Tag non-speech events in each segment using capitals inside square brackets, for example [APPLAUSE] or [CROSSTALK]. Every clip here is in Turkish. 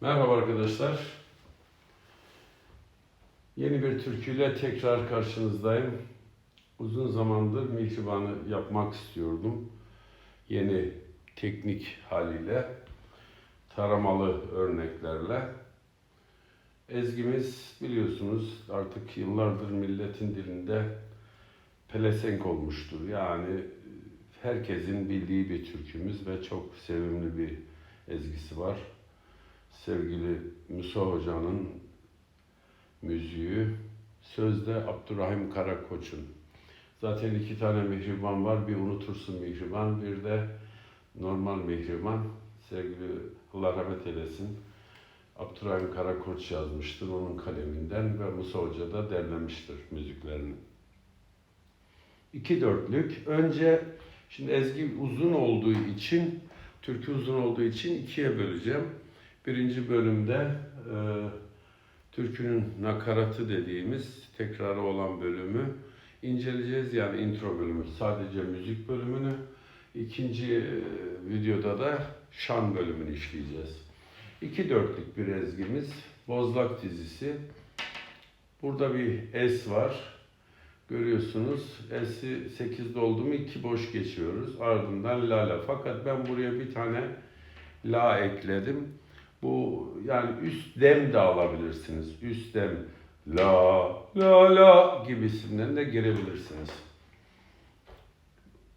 Merhaba arkadaşlar. Yeni bir türküyle tekrar karşınızdayım. Uzun zamandır mihribanı yapmak istiyordum. Yeni teknik haliyle, taramalı örneklerle. Ezgimiz biliyorsunuz artık yıllardır milletin dilinde pelesenk olmuştur. Yani herkesin bildiği bir türkümüz ve çok sevimli bir ezgisi var sevgili Musa Hoca'nın müziği, sözde Abdurrahim Karakoç'un. Zaten iki tane mihriban var. Bir unutursun mihriban, bir de normal mihriban. Sevgili Allah rahmet eylesin. Abdurrahim Karakoç yazmıştır onun kaleminden ve Musa Hoca da derlemiştir müziklerini. İki dörtlük. Önce şimdi ezgi uzun olduğu için, türkü uzun olduğu için ikiye böleceğim. Birinci bölümde e, türkünün nakaratı dediğimiz tekrarı olan bölümü inceleyeceğiz. Yani intro bölümü, sadece müzik bölümünü. İkinci e, videoda da şan bölümünü işleyeceğiz. İki dörtlük bir ezgimiz. Bozlak dizisi. Burada bir es var. Görüyorsunuz S'i 8'de oldu mu 2 boş geçiyoruz. Ardından la la. Fakat ben buraya bir tane la ekledim. Bu yani üst dem de alabilirsiniz. Üst dem la la la gibisinden de girebilirsiniz.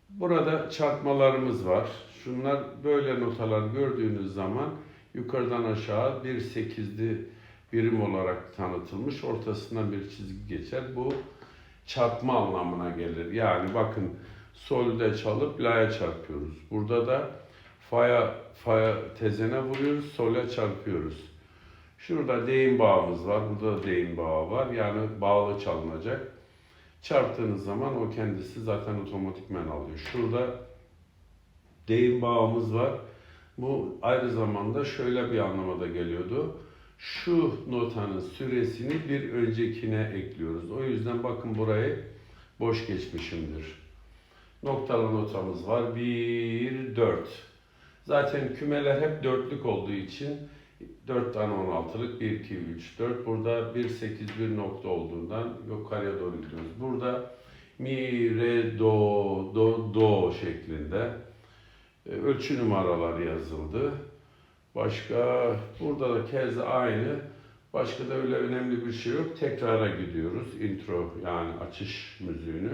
Burada çarpmalarımız var. Şunlar böyle notalar gördüğünüz zaman yukarıdan aşağı bir sekizli birim olarak tanıtılmış. Ortasından bir çizgi geçer. Bu çarpma anlamına gelir. Yani bakın solde çalıp la'ya çarpıyoruz. Burada da fa'ya fa'ya tezene vuruyoruz, sol'a çarpıyoruz. Şurada deyim bağımız var, burada da deyim bağı var. Yani bağlı çalınacak. Çarptığınız zaman o kendisi zaten otomatikmen alıyor. Şurada deyim bağımız var. Bu aynı zamanda şöyle bir anlamada geliyordu. Şu notanın süresini bir öncekine ekliyoruz. O yüzden bakın burayı boş geçmişimdir. Noktalı notamız var. 1, 4. Zaten kümeler hep dörtlük olduğu için 4 tane 16'lık 1, 2, 3, 4. Burada 1, 8, 1 nokta olduğundan yukarıya doğru gidiyoruz. Burada mi, re, do, do, do şeklinde e, ölçü numaraları yazıldı. Başka burada da kez aynı. Başka da öyle önemli bir şey yok. Tekrara gidiyoruz. Intro yani açış müziğini.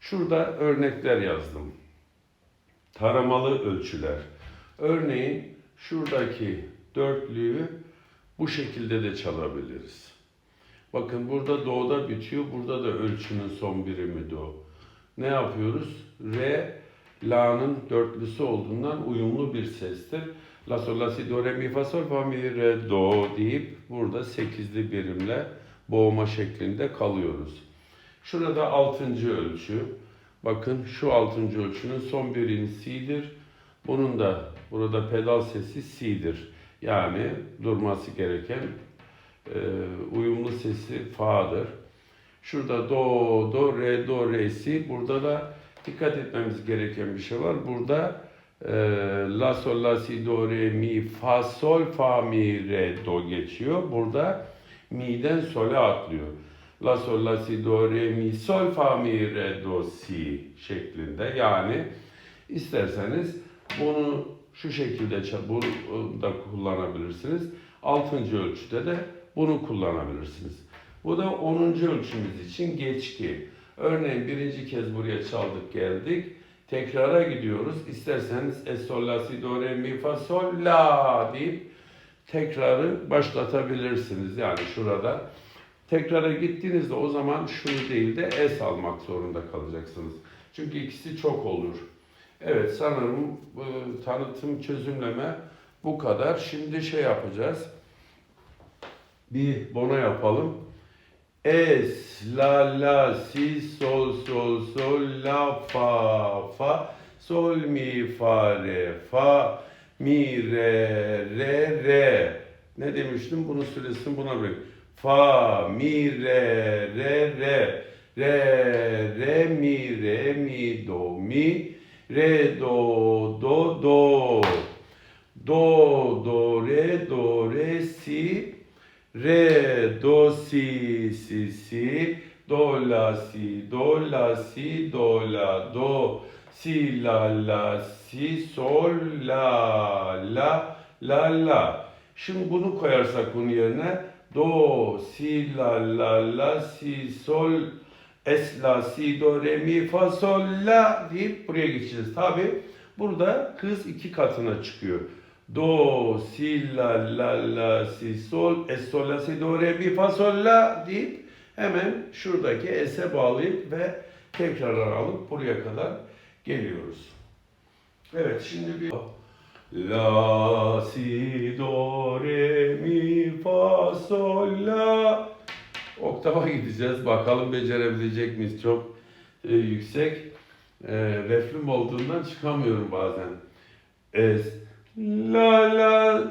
Şurada örnekler yazdım. Taramalı ölçüler. Örneğin şuradaki dörtlüğü bu şekilde de çalabiliriz. Bakın burada do'da bitiyor. Burada da ölçünün son birimi do. Ne yapıyoruz? Re, la'nın dörtlüsü olduğundan uyumlu bir sestir. La sol la si do re mi fa sol fa mi re do deyip burada sekizli birimle boğma şeklinde kalıyoruz. Şurada altıncı ölçü. Bakın şu altıncı ölçünün son birini si'dir. Bunun da burada pedal sesi si'dir. Yani durması gereken e, uyumlu sesi fa'dır. Şurada do, do, re, do, re, si. Burada da dikkat etmemiz gereken bir şey var. Burada e, la, sol, la, si, do, re, mi, fa, sol, fa, mi, re, do geçiyor. Burada mi'den sol'e atlıyor. La, sol, la, si, do, re, mi, sol, fa, mi, re, do, si şeklinde. Yani isterseniz bunu şu şekilde bunu da kullanabilirsiniz. Altıncı ölçüde de bunu kullanabilirsiniz. Bu da 10. ölçümüz için geçki. Örneğin birinci kez buraya çaldık geldik. Tekrara gidiyoruz. İsterseniz es sol la si do re mi fa sol la deyip tekrarı başlatabilirsiniz. Yani şurada tekrara gittiğinizde o zaman şunu değil de es almak zorunda kalacaksınız. Çünkü ikisi çok olur. Evet sanırım bu tanıtım çözümleme bu kadar. Şimdi şey yapacağız. Bir bono yapalım. Es, la, la, si, sol, sol, sol, la, fa, fa, sol, mi, fa, re, fa, mi, re, re, re. Ne demiştim? Bunun süresini buna bırak. Fa, mi, re, re, re. Re, re, mi, re, mi, do, mi. Re, do, do, do. Do, do, re, do, re, si, re, do, si, si, si, do, la, si, do, la, si, do, la, do, si, la, la, si, sol, la, la, la, la. Şimdi bunu koyarsak bunun yerine do, si, la, la, la, si, sol, es, la, si, do, re, mi, fa, sol, la deyip buraya geçeceğiz. Tabi burada hız iki katına çıkıyor. Do, si, la, la, la, si, sol, es, sol, la, si, do, re, mi, fa, sol, la deyip hemen şuradaki es'e bağlayıp ve tekrar alıp buraya kadar geliyoruz. Evet şimdi bir La, si, do, re, mi, fa, sol, la Oktava gideceğiz. Bakalım becerebilecek miyiz? Çok e, yüksek e, reflüm olduğundan çıkamıyorum bazen. Es, la, la,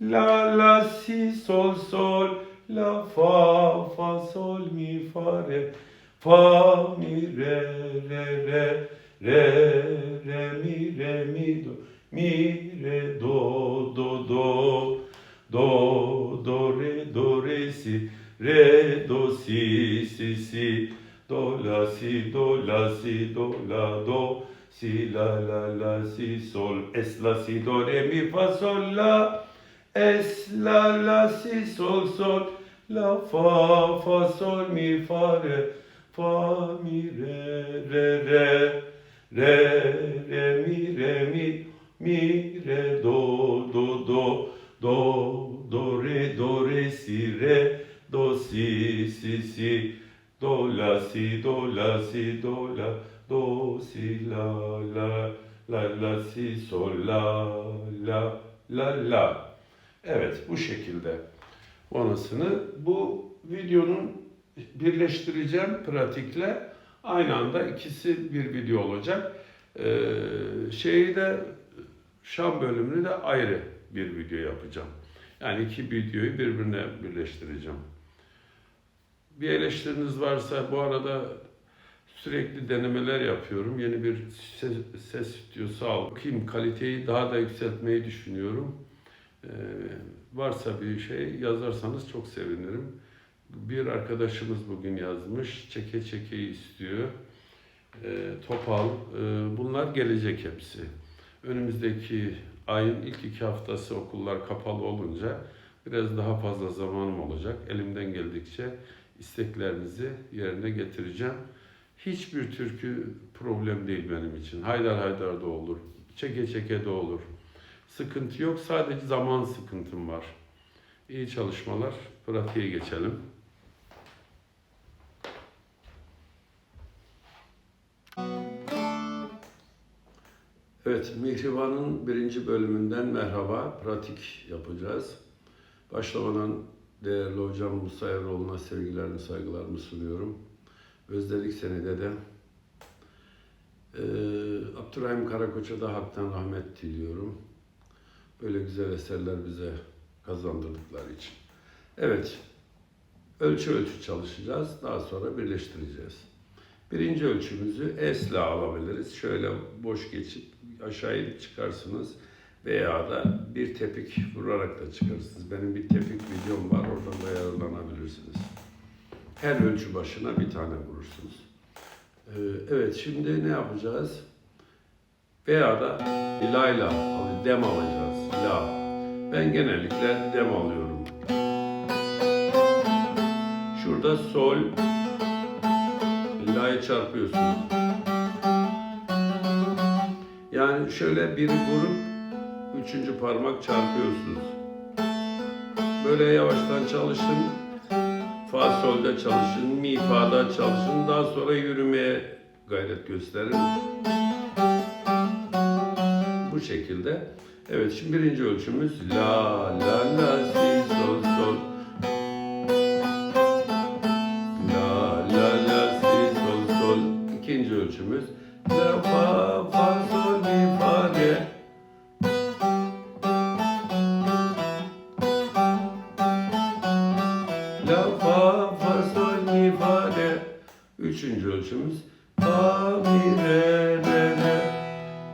la, la, si, sol, sol, la, fa, fa, sol, mi, fa, re, fa, mi, re, re, re, re, re, mi, re, mi, do, mi, re, do, do, do, do, do, re, do, re, si, re, do, si, si, si, do, la, si, do, la, si, do, la, do, si, la, la, la, si, sol, es, la, si, do, re, mi, fa, sol, la, es, la, la, si, sol, sol, la, fa, fa, sol, mi, fa, re, fa, mi, re, re, re, re, re, mi, re, mi, mi, re, do, do, do, do, do, re, do, re, si, re, do, si, si, si, do, la, si, do, la, si, do, la, do, si, la, la, la, la, si, sol, la, la, la, la. Evet, bu şekilde bonusunu. Bu videonun birleştireceğim pratikle aynı anda ikisi bir video olacak. Ee, şeyi de Şam bölümünü de ayrı bir video yapacağım. Yani iki videoyu birbirine birleştireceğim. Bir eleştiriniz varsa bu arada sürekli denemeler yapıyorum. Yeni bir ses, ses stüdyosu aldım. Kaliteyi daha da yükseltmeyi düşünüyorum. Ee, varsa bir şey yazarsanız çok sevinirim. Bir arkadaşımız bugün yazmış. Çeke çekeyi istiyor. Ee, topal. Ee, bunlar gelecek hepsi. Önümüzdeki ayın ilk iki haftası okullar kapalı olunca biraz daha fazla zamanım olacak. Elimden geldikçe isteklerinizi yerine getireceğim. Hiçbir türkü problem değil benim için. Haydar haydar da olur. Çeke çeke de olur. Sıkıntı yok. Sadece zaman sıkıntım var. İyi çalışmalar. Pratiğe geçelim. Evet, Mihriban'ın birinci bölümünden merhaba. Pratik yapacağız. Başlamadan değerli hocam Musa Evroğlu'na sevgilerimi, saygılarımı sunuyorum. Özledik seni dede. Ee, Abdurrahim Karakoç'a da haktan rahmet diliyorum. Böyle güzel eserler bize kazandırdıkları için. Evet, ölçü ölçü çalışacağız. Daha sonra birleştireceğiz. Birinci ölçümüzü esle alabiliriz. Şöyle boş geçip aşağı inip çıkarsınız. Veya da bir tepik vurarak da çıkarsınız. Benim bir tepik videom var. Oradan da yararlanabilirsiniz. Her ölçü başına bir tane vurursunuz. Ee, evet şimdi ne yapacağız? Veya da la ile al- dem alacağız. La. Ben genellikle dem alıyorum. Şurada sol, la'yı çarpıyorsunuz. Yani şöyle bir vurup üçüncü parmak çarpıyorsunuz. Böyle yavaştan çalışın. Fa solda çalışın, mi fa'da çalışın. Daha sonra yürümeye gayret gösterin. Bu şekilde. Evet şimdi birinci ölçümüz la la la si sol sol. Ölçümüz la fa fa sol mi fa. La fa fa sol mi fa. Üçüncü ölçümüz fa mi re re.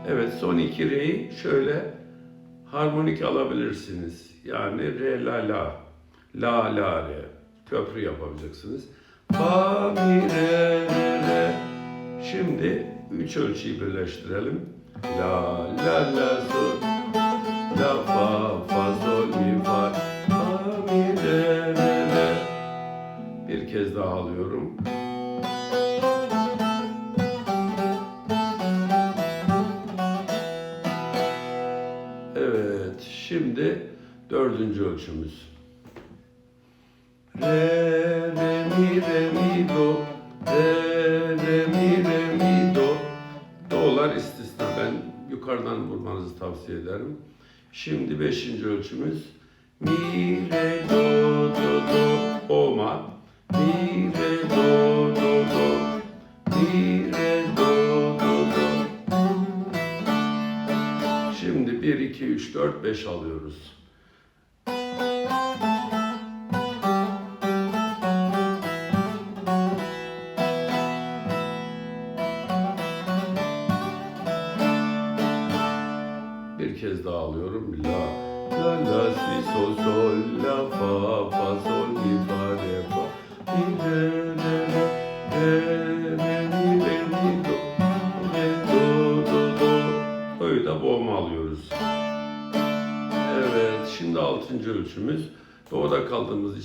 Evet son iki re'yi şöyle harmonik alabilirsiniz. Yani re la la, la la re. Köprü yapabileceksiniz. Fa mi re re re. Şimdi üç ölçüyü birleştirelim. La la la sol. La fa fa sol mi fa. Fa mi re re re. Bir kez daha alıyorum. Evet, şimdi dördüncü ölçümüz. Ederim. Şimdi beşinci ölçümüz. Mi, re, do, do, do. Oma. Mi, re, do, do, do. Mi, re, do, do, do. Şimdi 1, 2, 3, 4, 5 alıyoruz.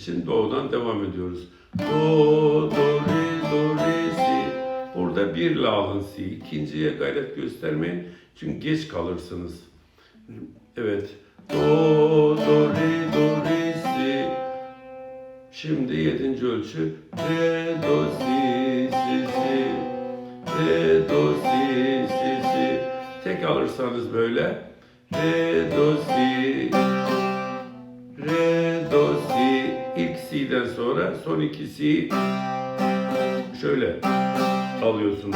İçin doğudan devam ediyoruz. Do, do, re, do, re, si. Burada bir la alın si. İkinciye gayret göstermeyin. Çünkü geç kalırsınız. Evet. Do, do, re, do, re, si. Şimdi yedinci ölçü. Re, do, si, si, si. Re, do, si, si, si. Tek alırsanız böyle. Re, do, si. Re. Si'den sonra son iki si şöyle alıyorsunuz.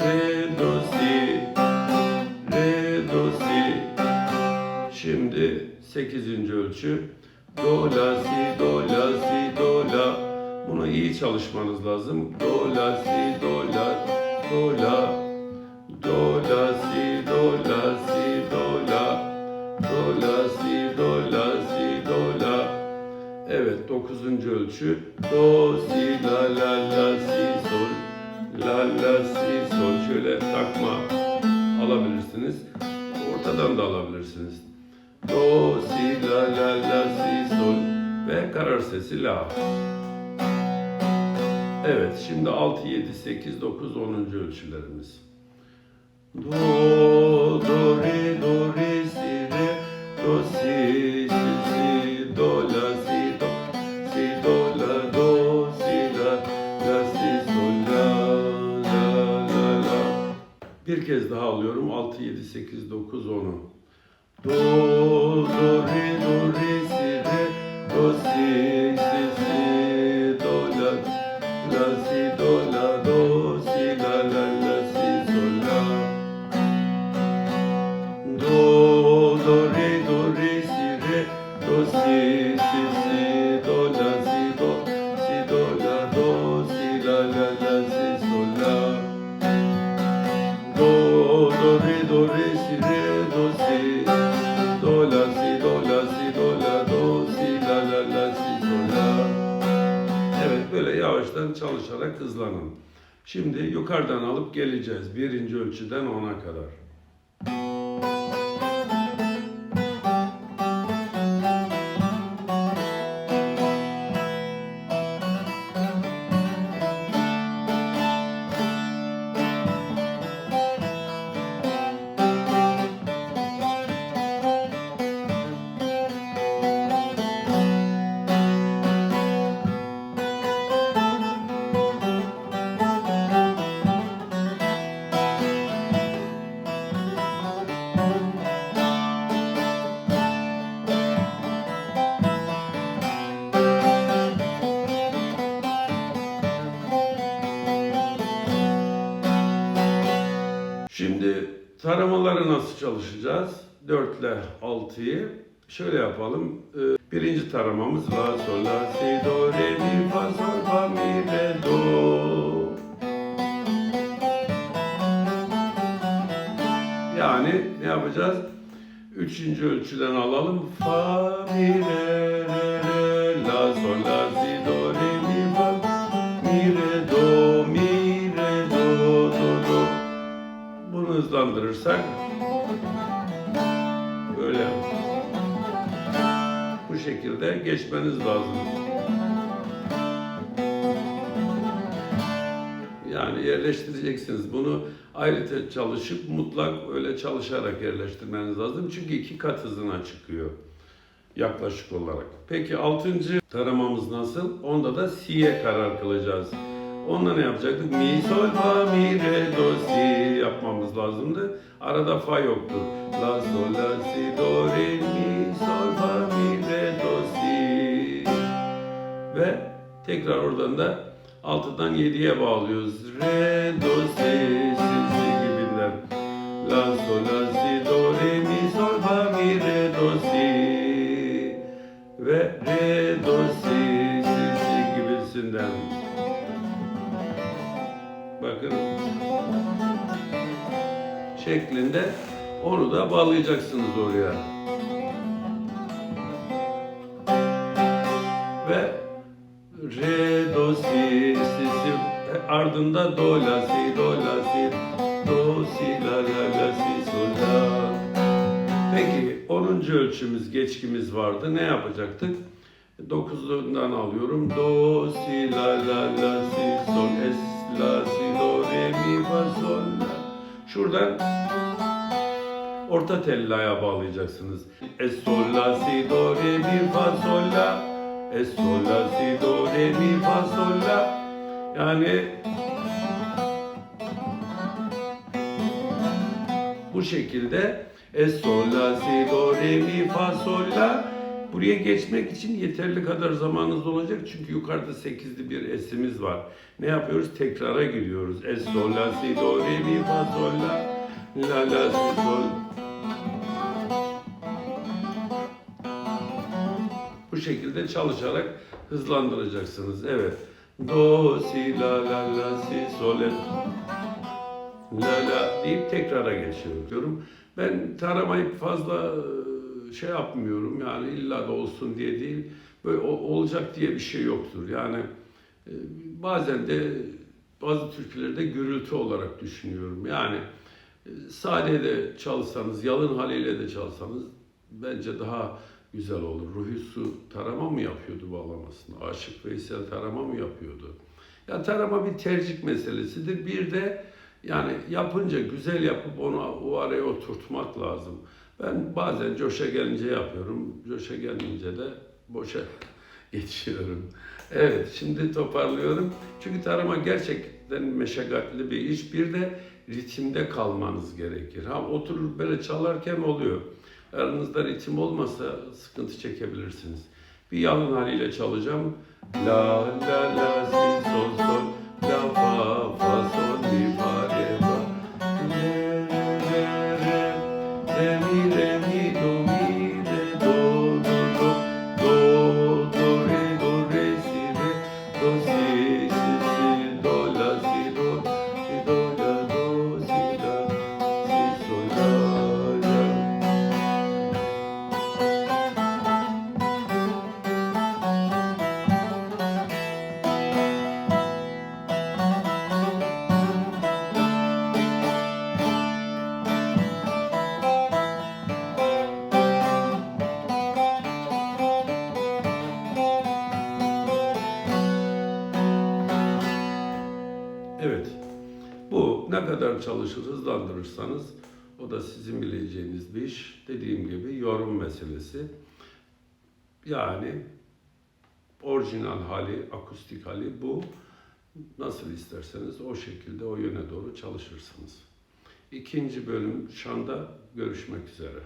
Re, do, si. Re, do, si. Şimdi 8. ölçü. Do, la, si, do, la, si, do, la. Bunu iyi çalışmanız lazım. Do, la, si, do, la, do, la. 9. ölçü. Do, si, la, la, la, si, sol. La, la, si, sol. Şöyle takma alabilirsiniz. Ortadan da alabilirsiniz. Do, si, la, la, la, si, sol. Ve karar sesi la. Evet, şimdi 6, 7, 8, 9, 10. ölçülerimiz. Do, do, re, do, re, Bir kez daha alıyorum. 6, 7, 8, 9, 10'u. Do, do, re, do, re, si, re, do, si, si, alıp geleceğiz. Birinci ölçüden ona kadar. Taramaları nasıl çalışacağız? 4 ile 6'yı şöyle yapalım. Ee, Birinci taramamız la sol la si do re mi fa sol fa mi re do. Yani ne yapacağız? Üçüncü ölçüden alalım. Fa, mi, re, re, re, hızlandırırsak böyle bu şekilde geçmeniz lazım. Yani yerleştireceksiniz. Bunu ayrıca çalışıp mutlak öyle çalışarak yerleştirmeniz lazım. Çünkü iki kat hızına çıkıyor yaklaşık olarak. Peki altıncı taramamız nasıl? Onda da si'ye karar kılacağız. Onda ne yapacaktık? Mi, sol, fa, mi, re, do, si yapmamız lazımdı. Arada fa yoktu. La, sol, la, si, do, re, mi, sol, fa, mi, re, do, si. Ve tekrar oradan da 6'dan 7'ye bağlıyoruz. Re, do, si, si, si gibiler. La, sol, la, si, do, re, mi, sol, Şeklinde onu da bağlayacaksınız oraya. Ve re do si si si ardında do la si do la si do si la la la si sol la. Peki 10. ölçümüz geçkimiz vardı. Ne yapacaktık? 9'dan alıyorum. Do si la la la si sol es la si do re mi fa sol la. Şuradan orta tel la'ya bağlayacaksınız. Es sol la si do re mi fa sol la. Es sol la si do re mi fa sol la. Yani bu şekilde Es sol la si do re mi fa sol la. Buraya geçmek için yeterli kadar zamanınız olacak çünkü yukarıda 8'li bir esimiz var. Ne yapıyoruz? Tekrara giriyoruz. Es sol la si do re mi fa sol la. La la si sol. Bu şekilde çalışarak hızlandıracaksınız. Evet. Do si la la la si sol. La la deyip tekrara geçiyorum. Ben taramayı fazla şey yapmıyorum yani illa da olsun diye değil. Böyle olacak diye bir şey yoktur. Yani e, bazen de bazı türkülerde gürültü olarak düşünüyorum. Yani e, sade de çalsanız, yalın haliyle de çalsanız bence daha güzel olur. Ruhi Su tarama mı yapıyordu bağlamasını? Aşık Veysel tarama mı yapıyordu? Ya tarama bir tercih meselesidir. Bir de yani yapınca güzel yapıp onu o araya oturtmak lazım. Ben bazen coşa gelince yapıyorum. Coşa gelmeyince de boşa [LAUGHS] geçiyorum. Evet şimdi toparlıyorum. Çünkü tarama gerçekten meşakkatli bir iş. Bir de ritimde kalmanız gerekir. Ha oturur böyle çalarken oluyor. Aranızda ritim olmasa sıkıntı çekebilirsiniz. Bir yalın haliyle çalacağım. La la la si sol sol la fa fa sol mi fa re Bu ne kadar çalışır, hızlandırırsanız o da sizin bileceğiniz bir iş. Dediğim gibi yorum meselesi. Yani orijinal hali, akustik hali bu. Nasıl isterseniz o şekilde o yöne doğru çalışırsınız. İkinci bölüm şanda görüşmek üzere.